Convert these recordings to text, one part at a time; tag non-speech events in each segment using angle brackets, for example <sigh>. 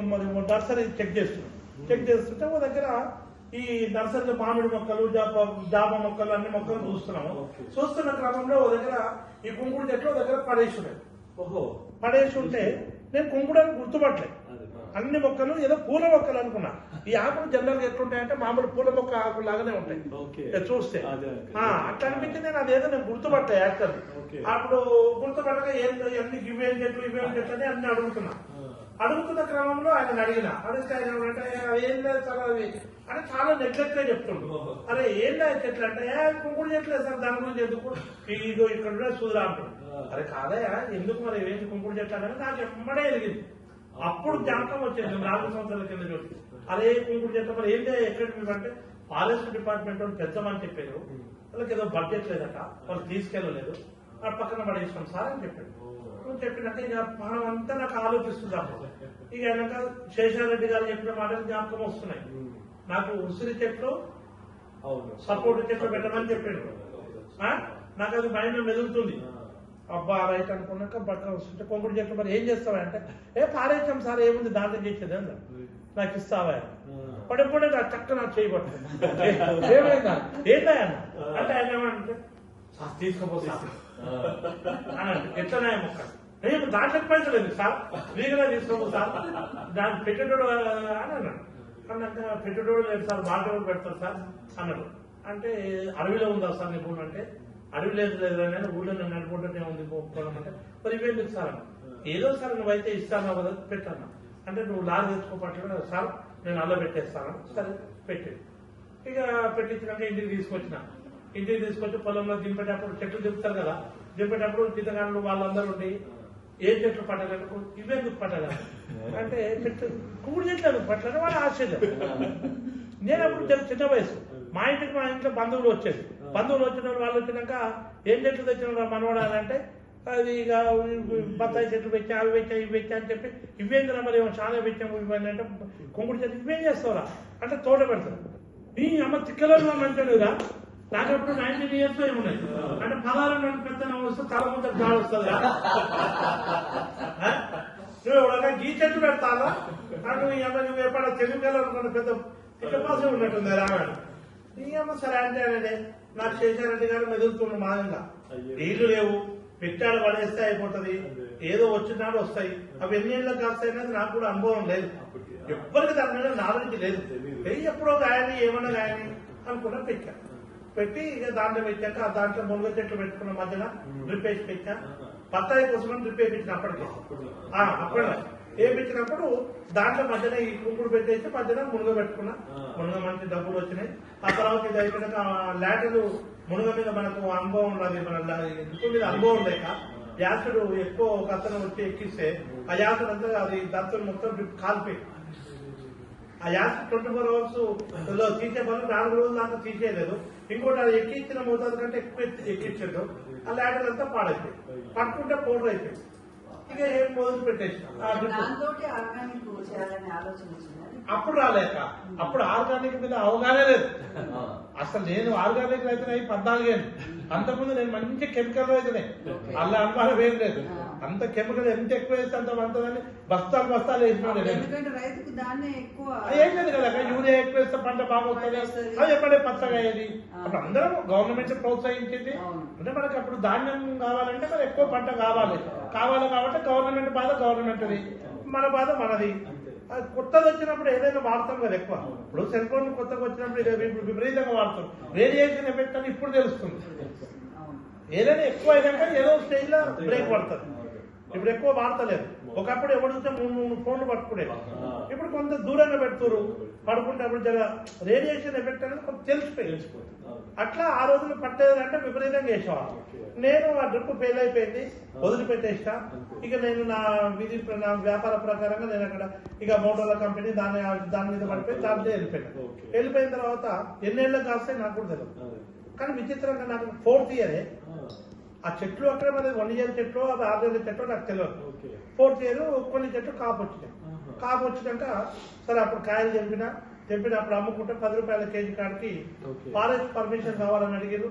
మరి nursery check చేస్తున్నాం. Check చేస్తుంటే ఓ దగ్గర ఈ నర్సరీలో మామిడి మొక్కలు జాప జామ మొక్కలు అన్ని మొక్కలు చూస్తున్నాము. చూస్తున్న క్రమంలో ఓ దగ్గర ఈ కుంకుడు చెట్లు దగ్గర పడేసి ఓహో. పడేసి ఉంటే నేను కుంకుడాన్ని గుర్తుపట్టలేదు. అదే. అన్ని మొక్కలు ఏదో పూల మొక్కలు అనుకున్నా. ఈ ఆకులు జనరల్గా ఎట్లుంటాయంటే మామూలు పూల మొక్క ఆకులు లాగానే ఉంటాయి. చూస్తే. అట్లా అనిపించింది నేను అదేదో నేను గుర్తుపట్టా యాక్టర్. అప్పుడు గుర్తుపట్టగా ఏం అన్ని ఇవేం చెట్లు ఇవేం చెట్లు అని అన్ని అడుగుతున్నా. అడుగుతున్న క్రమంలో ఆయన అడిగిన అడిగితే ఆయన ఏమంటే, ఏం లేదు సార్ అవి అని చాలా నెగ్లెక్ట్గా చెప్తుండు. ఓహో. అరే ఏం లేదు చెట్లు అంటే ఏ కుంకుడు చెట్లేదు సార్ దాని గురించి ఎందుకు? ఇదో ఇక్కడ ఆ. అరే కాదయా ఎందుకు మరి? ఏంటి కుంకుడు చెట్లు అనేది నాకు ఎమ్మడే ఎరిగింది అప్పుడు జ్ఞాపకం వచ్చింది నాలుగు సంవత్సరాల కింద చూసి. అరే కుంకుడు చెట్లు మరి? ఏంటి ఎక్కడ అంటే ఫారెస్ట్ డిపార్ట్మెంట్ వాళ్ళు పెంచమని చెప్పారు. వాళ్ళకి ఏదో బడ్జెట్ లేదట వాళ్ళు తీసుకెళ్ళలేదు. ఆ పక్కన పడేసాం సార్ అని చెప్పాడు. నువ్వు చెప్పినాక ఇక మనం అంతా నాకు ఆలోచిస్తున్నాము ఇక వెనక శేషారెడ్డి గారు చెప్పిన మాటలు జ్ఞాపకం వస్తున్నాయి. నాకు ఉసిరి చెట్లు సపోర్ట్ చెట్లు పెట్టమని చెప్పాడు. ఆ? నాకు అది మైండ్ మెదులుతుంది. అబ్బా రైట్ అనుకున్నాక బట్ట వస్తుంటే కొంకుడు చెట్లు మరి ఏం చేస్తావా అంటే ఏ పారేసాం సార్ ఏముంది దాంట్లో చేసేది? అని నాకు ఇస్తావా? పడిపోయి నా చక్క నాకు చేయబట్టు ఏమైందా? ఏంటా అంటే ఆయన ఏమంటే "సార్, తీసుకుపోతా అంటే ఎట్లనే మొక్క నేను దాంట్లో పైసలు లేదు సార్? ఫ్రీగా తీసుకోము సార్. దాన్ని పెట్టేటోడు అని అన్నాడు అన్నాక పెట్టేటోడు లేదు సార్ బాగా పెడతారు సార్? అన్నాడు. అంటే అడవిలో ఉందా సార్ నీ భూమి అంటే? అడవి లేదు లేదు అని ఊళ్ళో నన్ను నడుపుకుంటూనే ఉంది పొలం అంటే. మరి ఇవేందుకు సార్ అన్న? ఏదో సార్ నువ్వైతే ఇస్తాను కదా పెట్టాను అంటే నువ్వు లారీ తెచ్చుకోపట్లేదు సార్ నేను అల్ల పెట్టేస్తాను. సరే పెట్టేది ఇక పెట్టించినాక ఇంటికి తీసుకొచ్చిన. ఇంటికి తీసుకొచ్చి పొలంలో దింపేటప్పుడు చెట్లు దింపుతారు కదా. దింపేటప్పుడు చిత్తగాళ్ళు వాళ్ళందరూ ఉండి ఏ చెట్లు పట్టలేదు ఇవెందుకు పట్టలేదు అంటే చెట్లు కూడి చెట్లు పట్టలేదు వాళ్ళ ఆశ్చర్యం నేను అప్పుడు చిన్న వయసు. మా ఇంటికి మా ఇంట్లో బంధువులు వచ్చేది. బంధువులు వచ్చిన వాళ్ళు వచ్చినాక ఏం చెట్లు తెచ్చినారా మనవాడు అని అంటే అది ఇక బత్తాయి చెట్లు పెట్టా అవి పెట్టా ఇవి పెట్టా అని చెప్పి ఇవేంద్ర మరి చాలా పెట్టాము ఇవన్నీ అంటే కుంకుడు చెట్లు ఇవేం చేస్తావురా? అంటే తోట పెడతారు. నీ అమ్మ తిక్కలో మంచిగా నాకు అప్పుడు నైన్టీన్ ఇయర్స్ ఉన్నాయి అంటే పదహారు నుండి పెద్ద వస్తే తల ముందు గాలి వస్తుంది. <laughs> ఎవడన్నా గీ చెట్టు పెడతానా నాకు నువ్వు ఎప్పుడో తెలుగు పెద్ద తిక్కపాసే ఉన్నట్టుంది రామాయణ ఈ అమ్మ సరే అంటే అంటే నాకు శేషారెడ్డి గారు మెదులుతుండు మాదంగా. నీళ్ళు లేవు పెట్టాడు పడేస్తే అయిపోతుంది. ఏదో వచ్చినాడు వస్తాయి. అవి ఎన్ని ఏళ్ళకి కాస్తాయి అనేది నాకు కూడా అనుభవం లేదు. ఎవ్వరికి దాని మీద నాలెడ్జ్ లేదు. ఎప్పుడో గాయని ఏమన్నా గాయని అనుకున్నా పెట్టా. పెట్టి ఇక దాంట్లో పెట్టాక ఆ దాంట్లో మునగ చెట్లు పెట్టుకున్న మధ్యన డ్రిప్ వేసి పెట్టా. బత్తాయి కోసం డ్రిప్ వేయించిన అప్పటికి. అప్పుడు వేయించినప్పుడు దాంట్లో మధ్యన ఈ కుంకుడు పెట్టేసి మధ్యన మునగ పెట్టుకున్నా. మునగ మంచి డబ్బులు వచ్చినాయి. ఆ తర్వాత ఇది అయిపోయినాక లాటలు మునగ మీద మనకు అనుభవం ఉన్నది. మన మీద అనుభవం లేక యాసిడ్ ఎక్కువ ఒక అతను వచ్చి ఎక్కిస్తే ఆ యాసిడ్ అంతా అది దాంతో మొత్తం కాలిపోయి ఆ యాసిడ్ ట్వంటీ ఫోర్ అవర్స్లో తీసే పనులు నాలుగు రోజుల దాకా తీసేయలేదు. ఇంకోటి అది ఎక్కించిన మోతాదు కంటే ఎక్కువ ఎక్కించదు ఆ లాటల్ అంతా పాడైపోయింది. పట్టుకుంటే పౌడర్ అయిపోయింది. ఇక ఏం మొదలు పెట్టేసి అప్పుడు రాలేక. అప్పుడు ఆర్గానిక్ మీద అవగాహన లేదు. అసలు నేను ఆర్గానిక్ రైతునే అయి పద్నాలుగేళ్ళు. అంతకుముందు నేను మంచి కెమికల్ రైతునే. అలా అనుమానం ఏం లేదు. అంత కెమికల్ ఎంత ఎక్కువ వేస్తే అంత మంతదని బస్తాలు బస్తాలు వేసినాడు నేను. ఎందుకంటే రైతుకు దాన్నే ఎక్కువ అది ఏం లేదు కదా యూరియా ఎక్కువ వేస్తే పంట బాగా వస్తుంది. అది ఎప్పుడే పచ్చగా అయ్యేది అప్పుడు అందరం గవర్నమెంట్ ప్రోత్సహించింది. అంటే మనకి అప్పుడు ధాన్యం కావాలంటే మరి ఎక్కువ పంట కావాలి. కావాలి కాబట్టి గవర్నమెంట్ బాధ గవర్నమెంట్ది మన బాధ మనది. అది కొత్తది వచ్చినప్పుడు ఏదైనా వాడతాం కదా ఎక్కువ. ఇప్పుడు సెల్ ఫోన్ కొత్తగా వచ్చినప్పుడు విప- విపరీతంగా వాడతాం. రేడియేషన్ ఎఫెక్ట్ అని ఇప్పుడు తెలుస్తుంది. ఏదైనా ఎక్కువ అయినాక ఏదో స్టేజ్లో బ్రేక్ పడుతుంది. ఇప్పుడు ఎక్కువ వాడతలేదు. ఒకప్పుడు ఎవరు చూస్తే మూడు మూడు ఫోన్లు పట్టుకునేది. ఇప్పుడు కొంత దూరంగా పెడుతురు పడుకుంటే అప్పుడు జర రేడియేషన్ ఎఫెక్ట్ అనేది కొంత తెలిసిపోయింది. అట్లా ఆ రోజులు పట్టేది అంటే విపరీతంగా వేసేవాళ్ళు నేను ఆ డ్రిప్ ఫెయిల్ అయిపోయింది. వదిలిపెట్టేసిన. ఇక నేను నా విధి నా వ్యాపార ప్రకారంగా నేను అక్కడ ఇక మోటార్ల కంపెనీ దాని దాని మీద పడిపోయి దాంట్లో వెళ్ళిపోయాను. వెళ్ళిపోయిన తర్వాత ఎన్నేళ్ళకి కాస్తాయి నాకు కూడా తెలియదు కానీ విచిత్రంగా నాకు ఫోర్త్ ఇయరే. ఆ చెట్లు అక్కడ మరి వన్ ఇయర్ చెట్లు అది ఆరు నెలల చెట్లు నాకు తెలియదు ఫోర్త్ ఇయర్ కొన్ని చెట్లు కాపు వచ్చినాయి. కాపు వచ్చినాక సరే అప్పుడు కాయలు తెంపిన తెంపిన అప్పుడు అమ్ముకుంటే పది రూపాయల కేజీ కాడికి. ఫారెస్ట్ పర్మిషన్ కావాలని అడిగారు.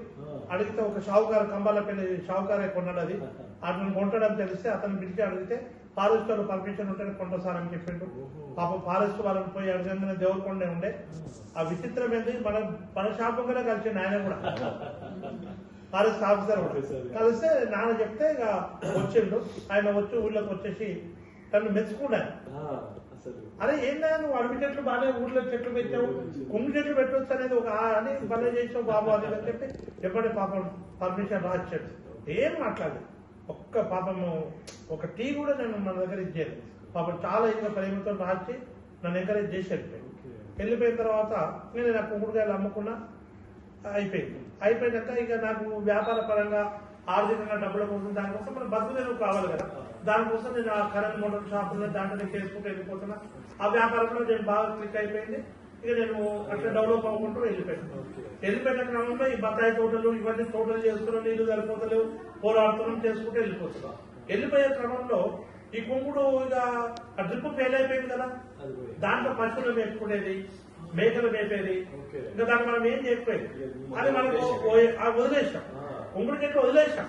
అడిగితే ఒక షావుకారు కంబాల పెళ్ళి షావుకారే కొన్నాడు అది. అతను కొంటాడని తెలిస్తే అతను పిలిచి అడిగితే ఫారెస్ట్ వాళ్ళు పర్మిషన్ ఉంటే కొండసారి అని చెప్పిండు పాప ఫారెస్ట్ వాళ్ళని పోయి అడగంగానే దేవరకొండే ఉండే. ఆ విచిత్రం ఏంది మన మన కూడా కలిసి ఆయన కూడా. Forest officer. కలిస్తే నాన్న చెప్తే ఇక వచ్చిండు. ఆయన వచ్చి ఊళ్ళోకి వచ్చేసి తను మెచ్చుకున్నాను అరే ఏందా నువ్వు అడవి చెట్లు బాగానే ఊర్లో చెట్లు పెట్టావు? కుంగు చెట్లు పెట్టవచ్చు అనేది ఒక అని పని చేసావు బాబు అది అని చెప్పి ఎప్పటి పాపం పర్మిషన్ రాశాడు. ఏం మాట్లాడలేదు. ఒక్క పాపము ఒక టీ కూడా నేను మన దగ్గర ఇచ్చేది. పాపం చాలా ఇంకా ప్రేమతో రాసి నన్ను ఎంకరేజ్ చేసి వెళ్ళిపోయాడు ఓకే. వెళ్ళిపోయిన తర్వాత నేను నా కుంకుడుకాయలు అమ్ముకున్నా. అయిపోయింది. అయిపోయినాక ఇక నాకు వ్యాపార పరంగా ఆర్థికంగా డబ్బుల కోసం దానికోసం మన బతుకుదేరు కావాలి కదా. దానికోసం నేను ఆ కరెంట్ మోటార్ షాపులో దాంట్లో చేసుకుంటూ వెళ్ళిపోతున్నా. ఆ వ్యాపారంలో నేను బాగా క్లిక్ అయిపోయింది. ఇక నేను అట్లా డెవలప్ అవ్వకుంటూ వెళ్ళిపోయాను. వెళ్ళిపోయిన క్రమంలో ఈ బత్తాయి తోటలు ఇవన్నీ తోటలు చేసుకున్నాం నీళ్ళు సరిపోతలేవు పోరాడుతున్నాం చేసుకుంటూ వెళ్ళిపోతున్నాం. వెళ్ళిపోయే క్రమంలో ఈ కుంకుడు ఇక ఆ డ్రిప్ ఫెయిల్ అయిపోయింది కదా. దాంట్లో పశువులు మేపుకునేది మేకలు మేపేది. ఇంకా దాన్ని మనం ఏం ఇక అది మనం వదిలేసాం. ఆ. కుంకుడు చెట్లు వదిలేసాం